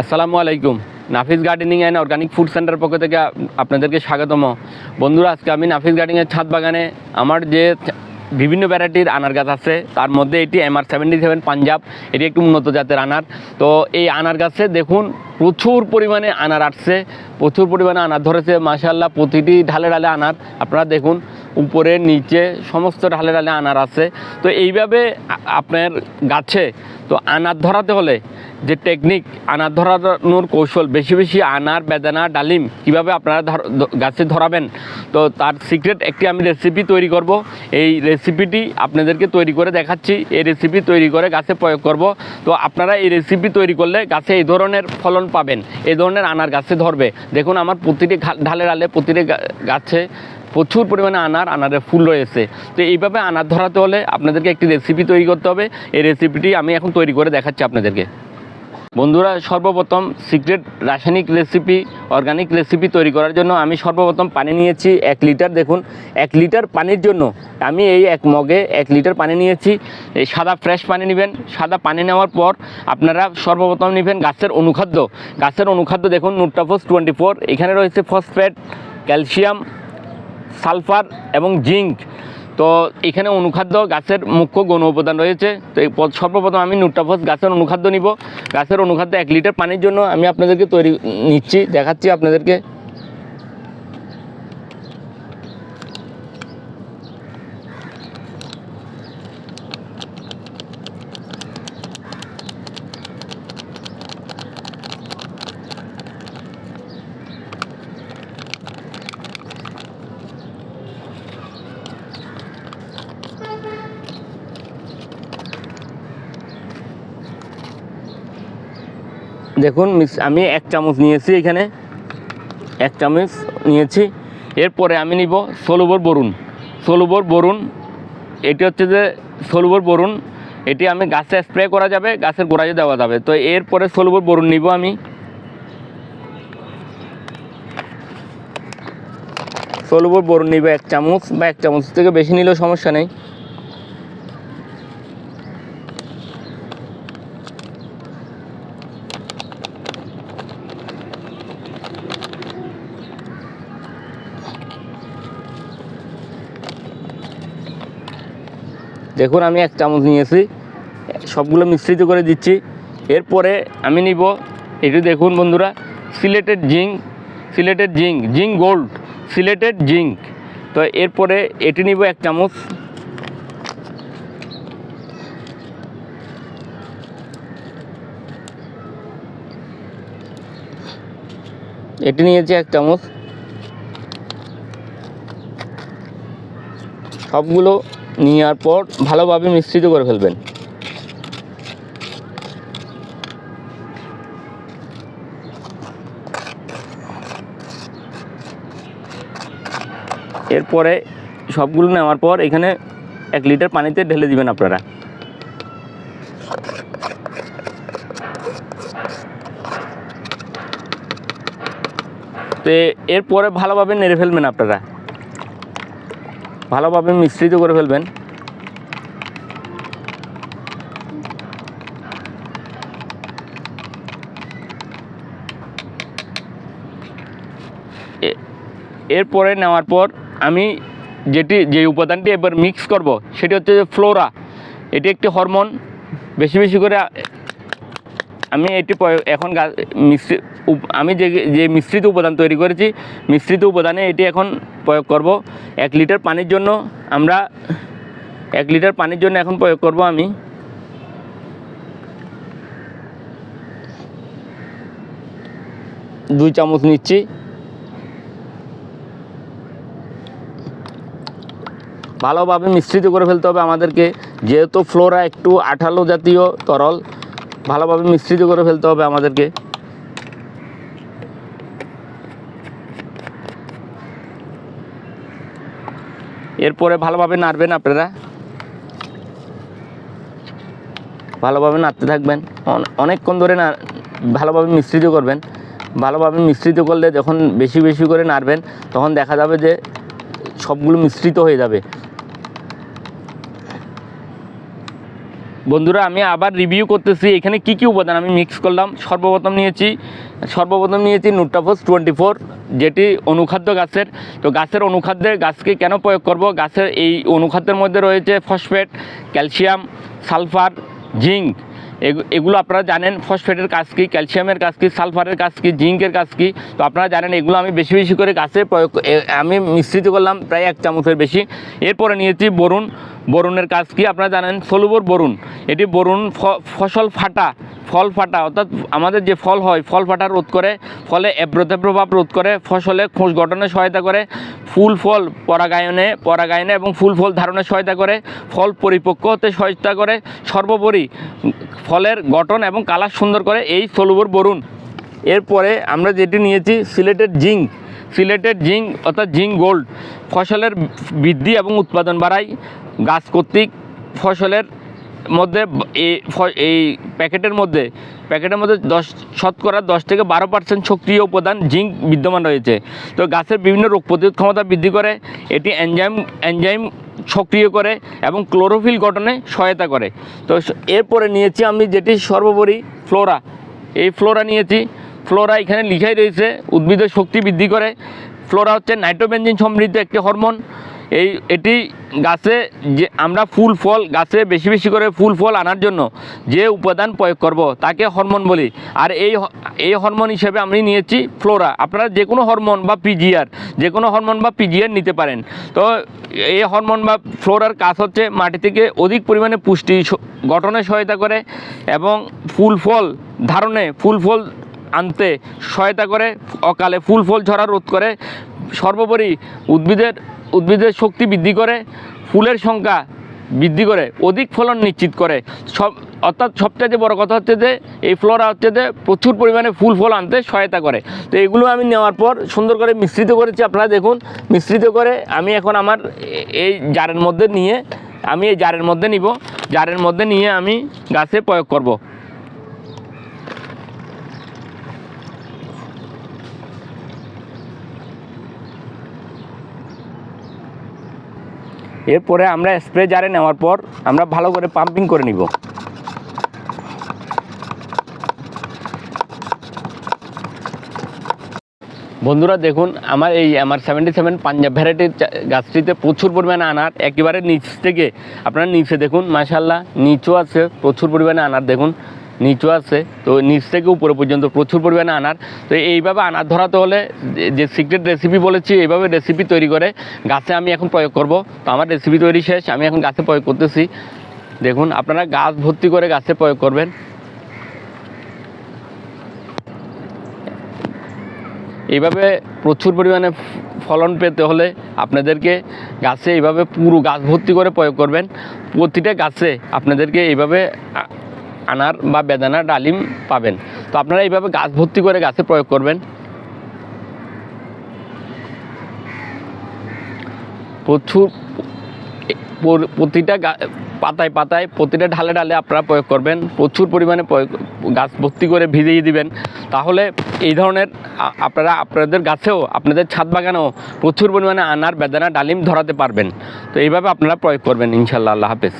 আসসালামু আলাইকুম। Nafis gardening and organic food centre পক্ষ থেকে আপনাদেরকে স্বাগতম। বন্ধুরা, আজকে আমি নাফিস গার্ডেনিংয়ের ছাদ বাগানে আমার যে বিভিন্ন ভ্যারাইটির আনার গাছ আছে, তার মধ্যে এটি এমআর সেভেন্টি সেভেন পাঞ্জাব। এটি একটি উন্নত জাতের আনার। তো এই আনার গাছে দেখুন, প্রচুর পরিমাণে আনার আসছে, প্রচুর পরিমাণে আনার ধরেছে। মাশাল্লাহ প্রতিটি ঢালে ঢালে আনার। আপনারা দেখুন, উপরে, নিচে, সমস্ত ঢালে ঢালে আনার আছে। তো এইভাবে আপনার গাছে, তো আনার ধরাতে হলে যে টেকনিক আনার ধরানোর কৌশল, বেশি বেশি আনার, বেদানা, ডালিম কীভাবে আপনারা গাছে ধরাবেন? তো তার সিক্রেট একটি আমি রেসিপি তৈরি করব। এই রেসিপিটি আপনাদেরকে তৈরি করে দেখাচ্ছি। এই রেসিপি তৈরি করে গাছে প্রয়োগ করব। তো আপনারা এই রেসিপি তৈরি করলে গাছে এই ধরনের ফলন পাবেন। এই ধরনের আনার গাছে ধরবে। দেখুন, আমার প্রতিটি ঢালে ঢালে প্রতিটি গাছে প্রচুর পরিমাণে আনার আনারের ফুল রয়েছে। তো এইভাবে আনার ধরাতে হলে আপনাদেরকে একটি রেসিপি তৈরি করতে হবে। এই রেসিপিটি আমি এখন তৈরি করে দেখাচ্ছি আপনাদেরকে। বন্ধুরা, সর্বপ্রথম সিক্রেট রাসায়নিক রেসিপি অর্গানিক রেসিপি তৈরি করার জন্য আমি সর্বপ্রথম পানি নিয়েছি এক লিটার দেখুন, এক লিটার পানির জন্য আমি এই এক মগে এক লিটার পানি নিয়েছি। এই সাদা ফ্রেশ পানি নেবেন। সাদা পানি নেওয়ার পর আপনারা সর্বপ্রথম নেবেন গাছের অনুখাদ্য। গাছের অনুখাদ্য দেখুন, নুট্রাফোস টোয়েন্টি ফোর এখানে রয়েছে ফসফেট ক্যালসিয়াম সালফার এবং জিঙ্ক তো এখানে অনুখাদ্য গাছের মুখ্য গণ উপাদান রয়েছে। তো এই সর্বপ্রথম আমি নুট্রাফস গাছের অনুখাদ্য নিব। গাছের অনুখাদ্য এক লিটার পানির জন্য আমি আপনাদেরকে তৈরি নিচ্ছি, দেখাচ্ছি আপনাদেরকে। দেখুন আমি এক চামচ নিয়েছি এখানে। এক চামচ নিয়েছি। এরপরে আমি নিব ষোলোবর বরুণ। ষোলোবর বরুণ, এটি হচ্ছে যে ষোলোবর বরুণ, এটি আমি গাছে স্প্রে করা যাবে, গাছের গোড়ায় দেওয়া যাবে। তো এরপরে ষোলোবর বরুণ নিব আমি। ষোলোবর বরুণ নিব এক চামচ, বা এক চামচ থেকে বেশি নিলেও সমস্যা নেই। দেখুন, আমি এক চামচ নিয়েছি। সবগুলো মিশ্রিত করে দিচ্ছি। এরপরে আমি নিব এটি দেখুন বন্ধুরা, chelated zinc chelated zinc zinc gold, chelated zinc. তো এরপরে এটি নিব এক চামচ। এটি নিয়েছি এক চামচ। সবগুলো নেওয়ার পর ভালোভাবে মিশ্রিত করে ফেলবেন। এরপরে সবগুলো নেওয়ার পর এখানে এক লিটার পানিতে ঢেলে দিবেন আপনারা। তো এরপরে ভালোভাবে নেড়ে ফেলবেন আপনারা। ভালোভাবে মিশ্রিত করে ফেলবেন। এরপরে নেওয়ার পর আমি যেটি, যে উপাদানটি এবার মিক্স করব, সেটি হচ্ছে যে ফ্লোরা এটি একটি হরমোন বেশি বেশি করে আমি এটি এখন উপ- আমি যে যে মিশ্রিত উপাদান তৈরি করেছি, মিশ্রিত উপাদানে এটি এখন প্রয়োগ করব। এক লিটার পানির জন্য আমরা এক লিটার পানির জন্য এখন প্রয়োগ করব আমি। দুই চামচ নিচ্ছি। ভালোভাবে মিশ্রিত করে ফেলতে হবে আমাদেরকে। যেহেতু ফ্লোরা একটু আঠালো জাতীয় তরল, ভালোভাবে মিশ্রিত করে ফেলতে হবে আমাদেরকে। এরপরে ভালোভাবে নাড়বেন আপনারা। ভালোভাবে নাড়তে থাকবেন। অন- অনেকক্ষণ ধরে না, ভালোভাবে মিশ্রিত করবেন। ভালোভাবে মিশ্রিত করলে যখন বেশি বেশি করে নাড়বেন, তখন দেখা যাবে যে সবগুলো মিশ্রিত হয়ে যাবে। বন্ধুরা, আমি আবার রিভিউ করতেছি। এখানে কি কি উপাদান? আমি মিক্স করলাম। সর্বপ্রথম নিয়েছি সর্বপ্রথম নিয়েছি নুট্টাফোস টোয়েন্টি ফোর যেটি অনুখাদ্য গাছের। তো গাছের অনুখাদ্যে গাছকে কেন প্রয়োগ করব? গাছের এই অনুখাদ্যের মধ্যে রয়েছে ফসফেট ক্যালসিয়াম সালফার জিঙ্ক এগু- এগুলো আপনারা জানেন ফসফেটের কাজ কী ক্যালসিয়ামের কাজ কী সালফারের কাজ কী জিঙ্কের কাজ কী? তো আপনারা জানেন, এগুলো আমি বেশি বেশি করে গাছে প্রয়োগ আমি মিশ্রিত করলাম, প্রায় এক চামচের বেশি। এরপরে নিয়েছি বরুণ বরুণের কাজ কি আপনারা জানেন? Soluble boron. এটি বরুণ ফসল ফাটা, ফল ফাটা, অর্থাৎ আমাদের যে ফল হয়, ফল ফাটা রোধ করে, ফলে এব্রতে প্রভাব রোধ করে, ফসলে খোঁজ গঠনে সহায়তা করে, ফুল ফল পরাগায়নে পরাগায়নে এবং ফুল ফল ধারণে সহায়তা করে, ফল পরিপক্ক হতে সহায়তা করে, সর্বোপরি ফলের গঠন এবং কালার সুন্দর করে এই সলুবর বরুণ। এরপরে আমরা যেটি নিয়েছি সিলেটের জিঙ্ক। সিলেটের জিঙ্ক, অর্থাৎ জিঙ্ক গোল্ড। ফসলের বৃদ্ধি এবং উৎপাদন বাড়ায় গাছ কর্তৃক ফসলের মধ্যে এই প্যাকেটের মধ্যে প্যাকেটের মধ্যে দশ, শতকরা দশ থেকে বারো পার্সেন্ট সক্রিয় উপাদান জিঙ্ক বিদ্যমান রয়েছে। তো গাছের বিভিন্ন রোগ প্রতিরোধ ক্ষমতা বৃদ্ধি করে, এটি এনজাইম এনজাইম সক্রিয় করে এবং ক্লোরোফিল গঠনে সহায়তা করে। তো এরপরে নিয়েছি আমি যেটি সর্বোপরি ফ্লোরা। এই ফ্লোরা নিয়েছি। ফ্লোরা এখানে লিখাই রয়েছে, উদ্ভিদের শক্তি বৃদ্ধি করে। ফ্লোরা হচ্ছে নাইট্রোবেনজিন সমৃদ্ধ একটি হরমোন। এই, এটি গাছে যে আমরা ফুল ফল, গাছে বেশি বেশি করে ফুল ফল আনার জন্য যে উপাদান প্রয়োগ করব, তাকে হরমোন বলি। আর এই এই হরমোন হিসেবে আমি নিয়েছি ফ্লোরা। আপনারা যে কোনো হরমোন বা পিজিআর যে কোনো হরমোন বা পিজিআর নিতে পারেন। তো এই হরমোন বা ফ্লোরার কাজ হচ্ছে মাটি থেকে অধিক পরিমাণে পুষ্টি গঠনে সহায়তা করে এবং ফুল ফল ধারণে ফুল ফল আনতে সহায়তা করে। অকালে ফুল ফল ঝরা রোধ করে। সর্বোপরি উদ্ভিদের উদ্ভিদের শক্তি বৃদ্ধি করে, ফুলের সংখ্যা বৃদ্ধি করে, অধিক ফলন নিশ্চিত করে। সব, অর্থাৎ সবচেয়ে বড় কথা হচ্ছে যে, এই ফ্লোরা হচ্ছে যে প্রচুর পরিমাণে ফুল ফল আনতে সহায়তা করে। তো এগুলো আমি নেওয়ার পর সুন্দর করে মিশ্রিত করেছি, আপনারা দেখুন। মিশ্রিত করে আমি এখন আমার এই জারের মধ্যে নিয়ে, আমি এই জারের মধ্যে নিব। জারের মধ্যে নিয়ে আমি গাছে প্রয়োগ করব। এরপরে আমরা স্প্রে জারে নেওয়ার পর আমরা ভালো করে পাম্পিং করে নিব। বন্ধুরা দেখুন, আমার এই আমার সেভেন্টি সেভেন পাঞ্জাব ভ্যারাইটির গাছটিতে প্রচুর পরিমাণে আনার, একেবারে নিচ থেকে আপনারা নিচে দেখুন মাশাল্লাহ নিচও আছে, প্রচুর পরিমাণে আনার দেখুন। নিচও আছে। তো নিচ থেকে উপরে পর্যন্ত প্রচুর পরিমাণে আনার। তো এইভাবে আনার ধরাতে হলে যে- সিক্রেট রেসিপি বলেছি, এইভাবে রেসিপি তৈরি করে গাছে আমি এখন প্রয়োগ করব। তো আমার রেসিপি তৈরি শেষ, আমি এখন গাছে প্রয়োগ করতেছি। দেখুন, আপনারা গাছ ভর্তি করে গাছে প্রয়োগ করবেন। এইভাবে প্রচুর পরিমাণে ফলন পেতে হলে আপনাদেরকে গাছে এইভাবে পুরো গাছ ভর্তি করে প্রয়োগ করবেন। প্রতিটা গাছে আপনাদেরকে এইভাবে আনার বা বেদানা ডালিম পাবেন। তো আপনারা এইভাবে গাছ ভর্তি করে গাছে প্রয়োগ করবেন। প্রচুর প্রতিটা পাতায় পাতায় প্রতিটা ঢালে ঢালে আপনারা প্রয়োগ করবেন। প্রচুর পরিমাণে গাছ ভর্তি করে ভিজিয়ে দিবেন। তাহলে এই ধরনের আপনারা আপনাদের গাছেও, আপনাদের ছাদ বাগানেও প্রচুর পরিমাণে আনার বেদানা ডালিম ধরাতে পারবেন। তো এইভাবে আপনারা প্রয়োগ করবেন, ইনশাল্লাহ। আল্লাহ হাফেজ।